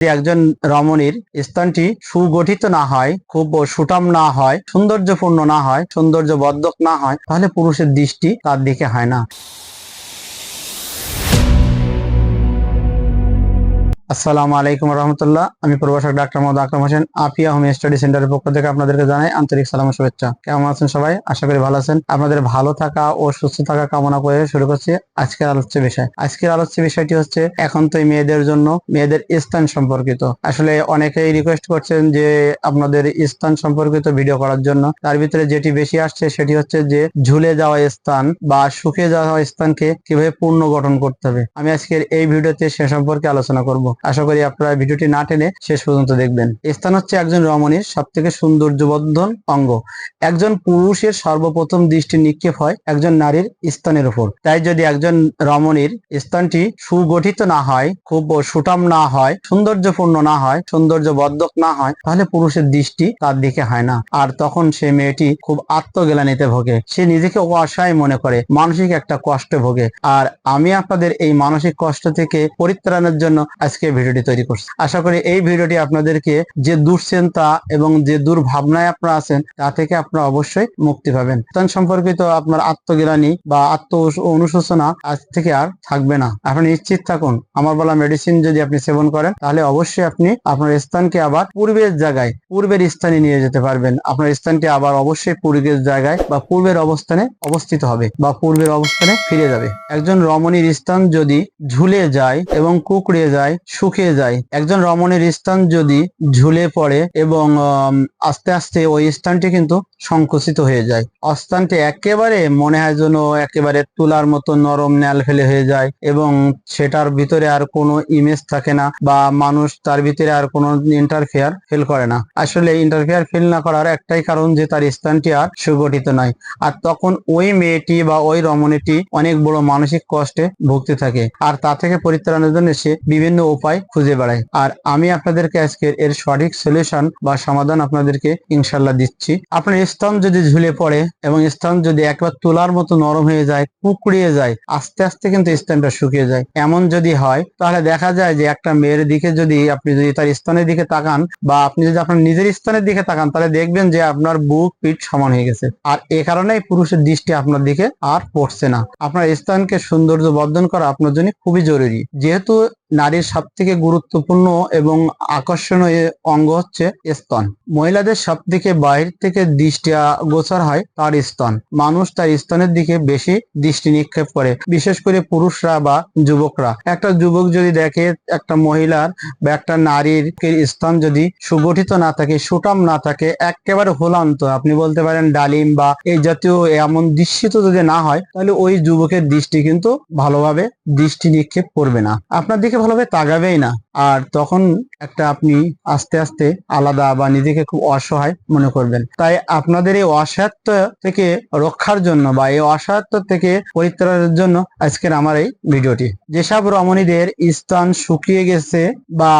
একজন রমণীর স্থানটি সুগঠিত না হয়, খুব সুটাম না হয়, সৌন্দর্যপূর্ণ না হয় সৌন্দর্য বদ্ধক না হয়, তাহলে পুরুষের দৃষ্টি তার দিকে হয় না। আসসালামু আলাইকুম রহমতুল্লাহ। আমি প্রভাষক ডাক্তার মোহাম্মদ আকরাম হোসেন, আপিয়া হোম স্টাডি সেন্টারের পক্ষ থেকে আপনাদেরকে জানাই আন্তরিক সালাম শুভেচ্ছা। কেমন আছেন সবাই? আশা করি ভালো আছেন। আপনাদের ভালো থাকা ও সুস্থ থাকা কামনা করে শুরু করছি আজকের আলোচ্য বিষয়। আজকের আলোচ্য বিষয়টি হচ্ছে এখন তো মেয়েদের জন্য মেয়েদের স্থান সম্পর্কিত। আসলে অনেকেই রিকোয়েস্ট করছেন যে আপনাদের স্থান সম্পর্কিত ভিডিও করার জন্য। তার ভিতরে যেটি বেশি আসছে সেটি হচ্ছে যে ঝুলে যাওয়া স্থান বা শুকিয়ে যাওয়া স্থানকে কীভাবে পূর্ণ গঠন করতে হবে। আমি আজকের এই ভিডিওতে সে সম্পর্কে আলোচনা করব। আশা করি আপনারা ভিডিওটি না টেনে শেষ পর্যন্ত দেখবেন। স্থান হচ্ছে একজন রমণীর সব থেকে সৌন্দর্যবর্ধন অঙ্গ। একজন পুরুষের সর্বপ্রথম দৃষ্টি নিক্ষেপ হয় একজন নারীর স্থানের উপর। তাই যদি একজন রমণীর স্থানটি সুগঠিত না হয়, খুব সুটাম না হয়, সৌন্দর্যপূর্ণ না হয়, সৌন্দর্যবর্ধক না হয়, তাহলে পুরুষের দৃষ্টি তার দিকে হয় না। আর তখন সে মেয়েটি খুব আত্মজ্ঞানিতে ভোগে। সে নিজেকে অসহায় মনে করে, মানসিক একটা কষ্ট ভোগে। আর আমি আপনাদের এই মানসিক কষ্ট থেকে পরিত্রাণের জন্য আজকে ভিডিওটি তৈরি করছি। আশা করি এই ভিডিওটি আপনাদেরকে যে দুশ্চিন্তা এবং যে দুর্ভাবনায় আপনারা আছেন, তা থেকে আপনারা অবশ্যই মুক্তি পাবেন। স্থান সম্পর্কিত আপনার আত্মজ্ঞানী বা আত্ম অনুশোচনা আজ থেকে আর থাকবে না। আপনি নিশ্চিত থাকুন, আমার বলা মেডিসিন যদি আপনি সেবন করেন, তাহলে অবশ্যই আপনি আপনার স্থানকে আবার পূর্বের জায়গায়, পূর্বের স্থানে নিয়ে যেতে পারবেন। আপনার স্থানটি আবার অবশ্যই পূর্বের জায়গায় বা পূর্বের অবস্থানে অবস্থিত হবে বা পূর্বের অবস্থানে ফিরে যাবে। একজন রমণীর স্থান যদি ঝুলে যায় এবং কুকড়িয়ে যায় শুকিয়ে যায়। একজন রমণীর স্থান যদি ঝুলে পড়ে এবং আস্তে আস্তে ওই স্থানটি কিন্তু সংকুচিত হয়ে যায়। অস্থানটি একেবারে মনে হয় যেন একেবারে তুলার মতো নরম ন্যাল ফেলে হয়ে যায় এবং সেটার ভিতরে আর কোনো ইমেজ থাকে না বা মানুষ তার ভিতরে আর কোনো ইন্টারফেয়ার ফিল করে না। আসলে ইন্টারফেয়ার ফিল না করার একটাই কারণ যে তার স্থানটি আর সুগঠিত নয়। আর তখন ওই মেয়েটি বা ওই রমণীটি অনেক বড় মানসিক কষ্টে ভুগতে থাকে। আর তা থেকে পরিত্রাণের জন্য সে বিভিন্ন উপায় খুঁজে বেড়ায় আর আমি আপনাদেরকে আজকের এর সঠিক সলিউশন বা সমাধান আপনাদেরকে ইনশাল্লাহ দিচ্ছি। আপনার স্তন যদি ঝুলে পড়ে এবং স্থান যদি একবার তোলার মতো নরম হয়ে যায়, কুকড়িয়ে যায়, আস্তে আস্তে কিন্তু স্থানটা শুকিয়ে যায়। এমন যদি হয়, তাহলে দেখা যায় যে একটা মেয়ের দিকে যদি আপনি যদি তার স্থানের দিকে তাকান বা আপনি যদি আপনার নিজের স্থানের দিকে তাকান, তাহলে দেখবেন যে আপনার বুক, পিঠ সমান হয়ে গেছে। আর এ কারণেই পুরুষের দৃষ্টি আপনার দিকে আর পড়ছে না। আপনার স্থানকে সৌন্দর্য বর্ধন করা আপনার জন্য খুবই জরুরি। যেহেতু নারীর সব থেকে গুরুত্বপূর্ণ এবং আকর্ষণীয় অঙ্গ হচ্ছে স্তন। মহিলাদের সব থেকে বাহির থেকে দৃষ্টি গোচর হয় তার স্তন। মানুষ তার স্তনের দিকে বেশি দৃষ্টি নিক্ষেপ করে, বিশেষ করে পুরুষরা বা যুবকরা। একটা যুবক যদি দেখে একটা মহিলার বা একটা নারীর স্তন যদি সুগঠিত না থাকে সুটাম না থাকে, একেবারে হোলান্ত আপনি বলতে পারেন ডালিম বা এই জাতীয় এমন দৃশ্যিত যদি না হয়, তাহলে ওই যুবকের দৃষ্টি কিন্তু ভালোভাবে দৃষ্টি নিক্ষেপ করবে না। আপনার দিকে ভালোভাবে তাকাবেই না। আর তখন একটা আপনি আস্তে আস্তে আলাদা বা নিজেকে খুব অসহায় মনে করবেন। তাই আপনাদের এই অসহায়ত্ব থেকে রক্ষার জন্য বা এই অসহায়ত্ব থেকে পরিত্রাণের জন্য আজকের আমার এই ভিডিওটি। যেসব রমণীদের স্থান শুকিয়ে গেছে বা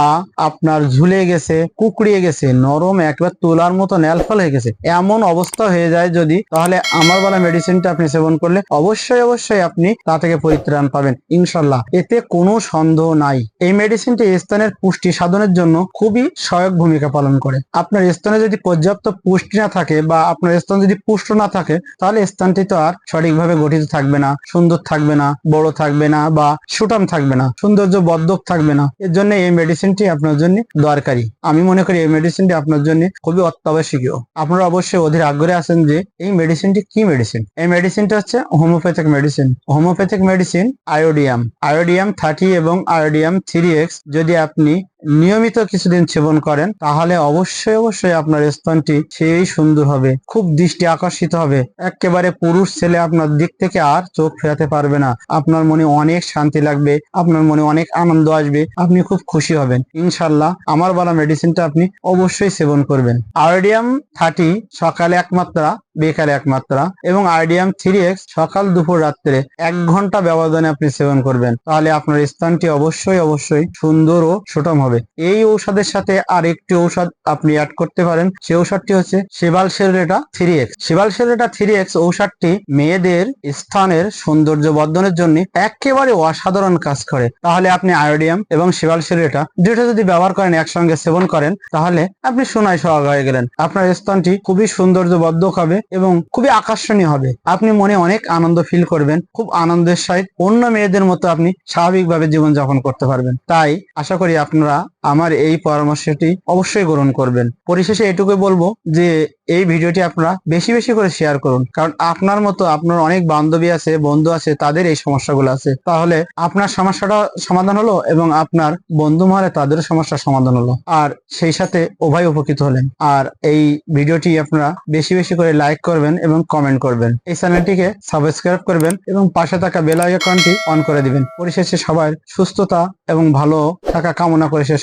আপনার ঝুলে গেছে, কুকড়িয়ে গেছে, নরম একবার তোলার মতো ন্যালফল হয়ে গেছে, এমন অবস্থা হয়ে যায় যদি, তাহলে আমার বলা মেডিসিনটা আপনি সেবন করলে অবশ্যই অবশ্যই আপনি তা থেকে পরিত্রাণ পাবেন, ইনশাল্লাহ। এতে কোনো সন্দেহ নাই। এই মেডিসিনটি স্থানের পুষ্টি সাধনের জন্য খুবই সহায়ক ভূমিকা পালন করে। আপনার স্থানে যদি পর্যাপ্ত পুষ্টি না থাকে বা আপনার স্থান যদি পুষ্ট না থাকে, তাহলে স্থানটি তো আর সঠিকভাবে গঠিত থাকবে না, সুন্দর থাকবে না, বড় থাকবে না বা সুটাম থাকবে না সৌন্দর্য বদ্ধক থাকবে না। এর জন্য এই মেডিসিনটি আপনার জন্য দরকারি। আমি মনে করি এই মেডিসিনটি আপনার জন্য খুবই অত্যাবশ্যকীয়। আপনারা অবশ্যই অধীর আগ্রহে আছেন যে এই মেডিসিনটি কি মেডিসিন এই মেডিসিনটা হচ্ছে homeopathic medicine homeopathic medicine iodium iodium thirty এবং আয়োডিয়াম থ্রি এক্স যদি আপনি নিয়মিত কিছুদিন সেবন করেন, তাহলে অবশ্যই অবশ্যই আপনার স্থানটি সেই সুন্দর হবে, খুব দৃষ্টি আকর্ষিত হবে। একেবারে পুরুষ ছেলে আপনার দিক থেকে আর চোখ ফেরাতে পারবে না। আপনার মনে অনেক শান্তি লাগবে, আপনার মনে অনেক আনন্দ আসবে, আপনি খুব খুশি হবেন। ইনশাল্লাহ আমার বলা মেডিসিনটা আপনি অবশ্যই সেবন করবেন। আয়োডিয়াম থার্টি সকালে এক মাত্রা বিকালে এক মাত্রা এবং আইডিয়াম থ্রি এক্স সকাল দুপুর রাত্রে এক ঘণ্টা ব্যবধানে আপনি সেবন করবেন। তাহলে আপনার স্থানটি অবশ্যই অবশ্যই সুন্দর ও সুটম হবে। হবে। এই ঔষধের সাথে আর একটি ঔষধ আপনি অ্যাড করতে পারেন। সেই ঔষধটি হচ্ছে sabal serrulata three X. Sabal serrulata three X ঔষধটি মেয়েদের স্থানের সৌন্দর্য বর্ধনের জন্য একেবারে অসাধারণ কাজ করে। তাহলে আপনি আয়োডিয়াম এবং শিবাল সেরেটা দুটো যদি ব্যবহার করেন, একসঙ্গে সেবন করেন, তাহলে আপনি সোনায় সোহাগ হয়ে গেলেন। আপনার স্থানটি খুবই সৌন্দর্যবর্ধক হবে এবং খুবই আকর্ষণীয় হবে। আপনি মনে অনেক আনন্দ ফিল করবেন, খুব আনন্দের সহিত অন্য মেয়েদের মতো আপনি স্বাভাবিকভাবে জীবনযাপন করতে পারবেন। তাই আশা করি আপনারা あ? আমার এই পরামর্শটি অবশ্যই গ্রহণ করবেন। পরিশেষে এটুকুই বলব যে, এই ভিডিওটি আপনারা বেশি বেশি করে শেয়ার করুন। কারণ আপনার মতো আপনার অনেক বান্ধবী আছে, বন্ধু আছে, তাদের এই সমস্যাগুলো আছে। তাহলে আপনার সমস্যাটা সমাধান হলো এবং আপনার বন্ধু মহলে তাদেরও সমস্যার সমাধান হলো। আর সেই সাথে উভয় উপকৃত হলেন। আর এই ভিডিওটি আপনারা বেশি বেশি করে লাইক করবেন এবং কমেন্ট করবেন। এই চ্যানেলটিকে সাবস্ক্রাইব করবেন এবং পাশে থাকা বেল আইকনটি অন করে দিবেন। পরিশেষে সবার সুস্থতা এবং ভালো থাকা কামনা করে শেষ